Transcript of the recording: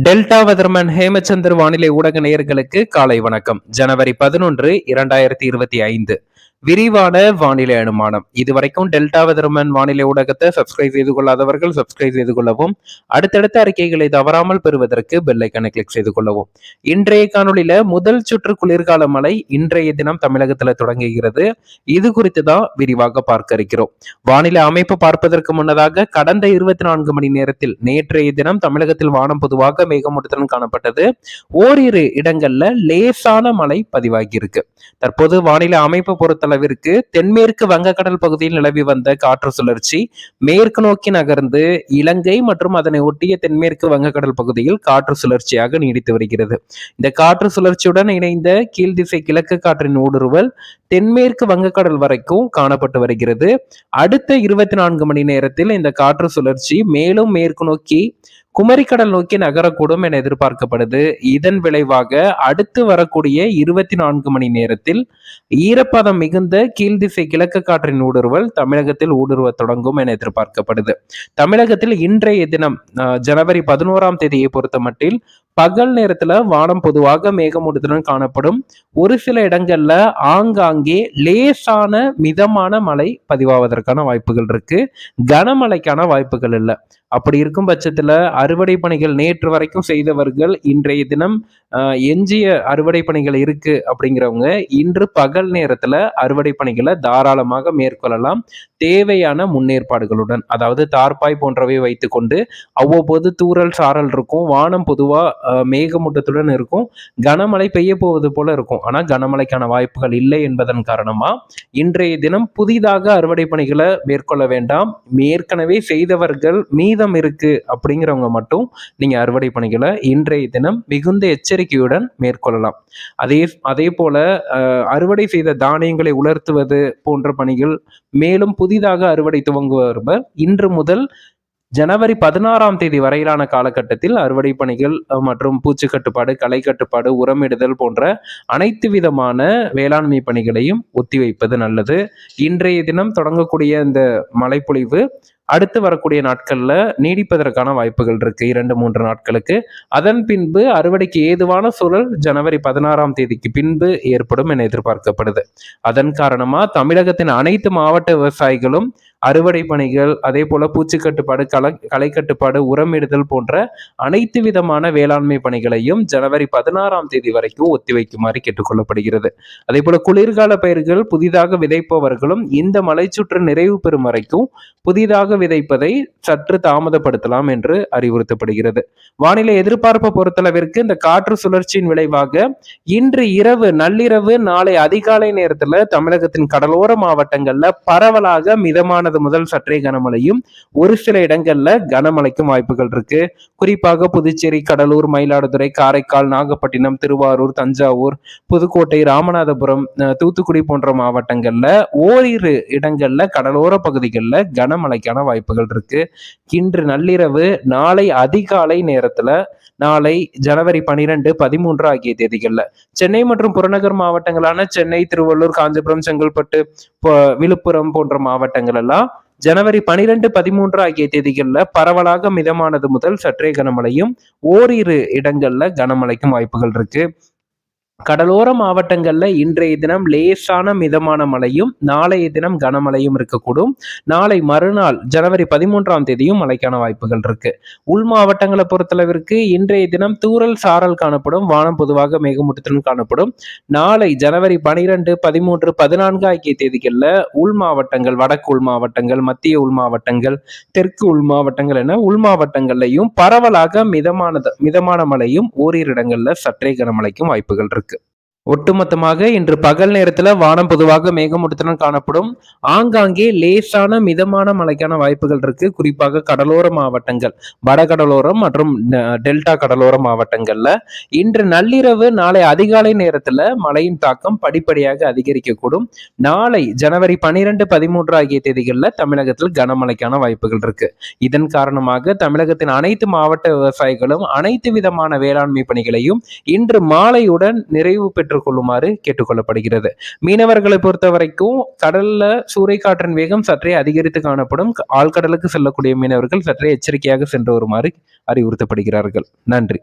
Delta weatherman Hemachandar வானிலை ஊடக நேயர்களுக்கு காலை வணக்கம். ஜனவரி பதினொன்று இரண்டாயிரத்தி இருபத்தி ஐந்து. விரிவான வானிலை அனுமானம். இதுவரைக்கும் டெல்டா வெதர்மன் வானிலை ஊடகத்தை சப்ஸ்கிரைப் செய்து கொள்ளாதவர்கள் சப்ஸ்கிரைப் செய்து கொள்ளவும் அடுத்தடுத்த அறிக்கைகளை தவறாமல் பெறுவதற்கு பெல்லைக்கனை கிளிக் செய்து கொள்ளவும். இன்றைய காணொளியில முதல் சுற்று குளிர்கால மழை இன்றைய தினம் தமிழகத்துல தொடங்குகிறது. இது குறித்து தான் விரிவாக பார்க்க இருக்கிறோம். வானிலை அமைப்பு பார்ப்பதற்கு முன்னதாக கடந்த இருபத்தி நான்கு மணி நேரத்தில் நேற்றைய தினம் தமிழகத்தில் வானம் பொதுவாக மேகமூட்டத்துடன் காணப்பட்டது. ஓரிரு இடங்கள்ல லேசான மழை பதிவாகி இருக்கு தற்போது வானிலை அமைப்பு அளவிற்கு தென்மேற்கு வங்கக்கடல் பகுதியில் நிலவி வந்த காற்று சுழற்சி மேற்கு நோக்கி நகர்ந்து இலங்கை மற்றும் அதனை ஒட்டிய தென்மேற்கு வங்கக்கடல் பகுதியில் காற்று சுழற்சியாக நீடித்து வருகிறது. இந்த காற்று சுழற்சியுடன் இணைந்த கீழ்திசை கிழக்கு காற்றின் ஊடுருவல் தென்மேற்கு வங்கக்கடல் வரைக்கும் காணப்பட்டு வருகிறது. அடுத்த இருபத்தி நான்கு மணி நேரத்தில் இந்த காற்று சுழற்சி மேலும் மேற்கு நோக்கி குமரிக்கடல் நோக்கி நகரக்கூடும் என எதிர்பார்க்கப்படுது. இதன் விளைவாக அடுத்து வரக்கூடிய இருபத்தி நான்கு மணி நேரத்தில் ஈரப்பதம் மிகுந்த கீழ்திசை கிழக்கு காற்றின் ஊடுருவல் தமிழகத்தில் ஊடுருவ தொடங்கும் என எதிர்பார்க்கப்படுது. தமிழகத்தில் இன்றைய தினம் ஜனவரி பதினோராம் தேதியை பொறுத்த மட்டில் பகல் நேரத்துல வானம் பொதுவாக மேகமூட்டத்துடன் காணப்படும். ஒரு சில இடங்கள்ல ஆங்காங்கே லேசான மிதமான மழை பதிவாவதற்கான வாய்ப்புகள் இருக்கு. கனமழைக்கான வாய்ப்புகள் இல்லை. அப்படி இருக்கும் பட்சத்தில் அறுவடை பணிகள் நேற்று வரைக்கும் செய்தவர்கள் இன்றைய தினம் எஞ்சிய அறுவடை பணிகள் இருக்கு அப்படிங்கிறவங்க இன்று பகல் நேரத்தில் அறுவடை பணிகளை தாராளமாக மேற்கொள்ளலாம். தேவையான முன்னேற்பாடுகளுடன் அதாவது தார்பாய் போன்றவை வைத்துக்கொண்டு அவ்வப்போது தூரல் சாரல் இருக்கும் வானம் பொதுவாக மேகமூட்டத்துடன் இருக்கும் கனமழை பெய்ய போவது போல இருக்கும். ஆனால் கனமழைக்கான வாய்ப்புகள் இல்லை என்பதன் காரணமாக இன்றைய தினம் புதிதாக அறுவடை பணிகளை மேற்கொள்ள வேண்டாம். ஏற்கனவே செய்தவர்கள் மீதம் இருக்கு அப்படிங்கிறவங்க மட்டும் நீங்க அறுவடை பணிகளை இன்றைய தினம் மிகுந்த எச்சரிக்கையுடன் மேற்கொள்ளலாம். அதே அதே போல அறுவடை செய்த தானியங்களை உலர்த்துவது போன்ற பணிகள் மேலும் புதிதாக அறுவடை துவங்குவர் இன்று முதல் ஜனவரி பதினாறாம் தேதி வரையிலான காலகட்டத்தில் அறுவடை பணிகள் மற்றும் பூச்சி கட்டுப்பாடு களை கட்டுப்பாடு உரமிடுதல் போன்ற அனைத்து விதமான வேளாண்மை பணிகளையும் ஒத்திவைப்பது நல்லது. இன்றைய தினம் தொடங்கக்கூடிய இந்த மழைப்பொழிவு அடுத்து வரக்கூடிய நாட்கள்ல நீடிப்பதற்கான வாய்ப்புகள் இருக்கு இரண்டு மூன்று நாட்களுக்கு. அதன் பின்பு அறுவடைக்கு ஏதுவான சூழல் ஜனவரி பதினாறாம் தேதிக்கு பின்பு ஏற்படும் என எதிர்பார்க்கப்படுது. அதன் காரணமா தமிழகத்தின் அனைத்து மாவட்ட விவசாயிகளும் அறுவடை பணிகள் அதே போல பூச்சிக்கட்டுப்பாடு கலை களை உரமிடுதல் போன்ற அனைத்து விதமான வேளாண்மை பணிகளையும் ஜனவரி பதினாறாம் தேதி வரைக்கும் ஒத்திவைக்குமாறு கேட்டுக்கொள்ளப்படுகிறது அதே போல குளிர்கால பயிர்கள் புதிதாக விதைப்பவர்களும் இந்த மலைச்சுற்று நிறைவு பெறும் வரைக்கும் புதிதாக விதைப்பதை சற்று தாமதப்படுத்தலாம் என்று அறிவுறுத்தப்படுகிறது. வானிலை எதிர்பார்ப்பு பொறுத்தளவிற்கு இந்த காற்று சுழற்சியின் விளைவாக இன்று இரவு நள்ளிரவு நாளை அதிகாலை நேரத்துல தமிழகத்தின் கடலோர மாவட்டங்கள்ல பரவலாக மிதமான மிதமானது முதல் சற்றே கனமழையும் ஒரு சில இடங்கள்ல கனமழைக்கும் வாய்ப்புகள் இருக்கு. குறிப்பாக புதுச்சேரி கடலூர் மயிலாடுதுறை காரைக்கால் நாகப்பட்டினம் திருவாரூர் தஞ்சாவூர் புதுக்கோட்டை ராமநாதபுரம் தூத்துக்குடி போன்ற மாவட்டங்கள்ல ஓரிரு இடங்கள்ல கடலோர பகுதிகளில் கனமழைக்கான வாய்ப்புகள் இருக்கு. இன்று நள்ளிரவு நாளை அதிகாலை நேரத்துல நாளை ஜனவரி பனிரெண்டு பதிமூன்று ஆகிய தேதிகளில் சென்னை மற்றும் புறநகர் மாவட்டங்களான சென்னை திருவள்ளூர் காஞ்சிபுரம் செங்கல்பட்டு விழுப்புரம் போன்ற மாவட்டங்கள் எல்லாம் ஜனவரி பனிரெண்டு பதிமூன்று ஆகிய தேதிகளில் பரவலாக மிதமானது முதல் சற்றே கனமழையும் ஓரிரு இடங்கள்ல கனமழைக்கும் வாய்ப்புகள் இருக்கு. கடலோர மாவட்டங்கள்ல இன்றைய தினம் லேசான மிதமான மழையும் நாளைய தினம் கனமழையும் இருக்கக்கூடும். நாளை மறுநாள் ஜனவரி பதிமூன்றாம் தேதியும் மழைக்கான வாய்ப்புகள் இருக்கு. உள் மாவட்டங்களை பொறுத்தளவிற்கு இன்றைய தினம் தூரல் சாரல் காணப்படும் வானம் பொதுவாக மேகமூட்டத்துடன் காணப்படும். நாளை ஜனவரி பனிரெண்டு பதிமூன்று பதினான்கு ஆகிய தேதிகளில் உள் மாவட்டங்கள் வடக்கு உள் மாவட்டங்கள் மத்திய உள் மாவட்டங்கள் தெற்கு உள் மாவட்டங்கள் என உள் மாவட்டங்கள்லையும் பரவலாக மிதமானது மிதமான மழையும் ஓரிரு இடங்கள்ல சற்றே கனமழைக்கும் வாய்ப்புகள் இருக்கு. ஒட்டுமொத்தமாக இன்று பகல் நேரத்துல வானம் பொதுவாக மேகமூட்டத்துடன் காணப்படும். ஆங்காங்கே லேசான மிதமான மழைக்கான வாய்ப்புகள் இருக்கு. குறிப்பாக கடலோர மாவட்டங்கள் வடகடலோரம் மற்றும் டெல்டா கடலோர மாவட்டங்கள்ல. இன்று நள்ளிரவு நாளை அதிகாலை நேரத்துல மழையின் தாக்கம் படிப்படியாக அதிகரிக்கக்கூடும். நாளை ஜனவரி பனிரெண்டு பதிமூன்று ஆகிய தேதிகளில் தமிழகத்தில் கனமழைக்கான வாய்ப்புகள் இருக்கு. இதன் காரணமாக தமிழகத்தின் அனைத்து மாவட்ட விவசாயிகளும் அனைத்து விதமான வேளாண்மை பணிகளையும் இன்று மாலையுடன் நிறைவு பெற்று பெற்றுக்கொள்ளுமாறு கேட்டுக்கொள்ளப்படுகிறது. மீனவர்களை பொறுத்த வரைக்கும் கடல்ல சூறைக்காற்றின் வேகம் சற்றே அதிகரித்து காணப்படும். ஆழ்கடலுக்கு செல்லக்கூடிய மீனவர்கள் சற்றே எச்சரிக்கையாக சென்று வருமாறு அறிவுறுத்தப்படுகிறார்கள். நன்றி.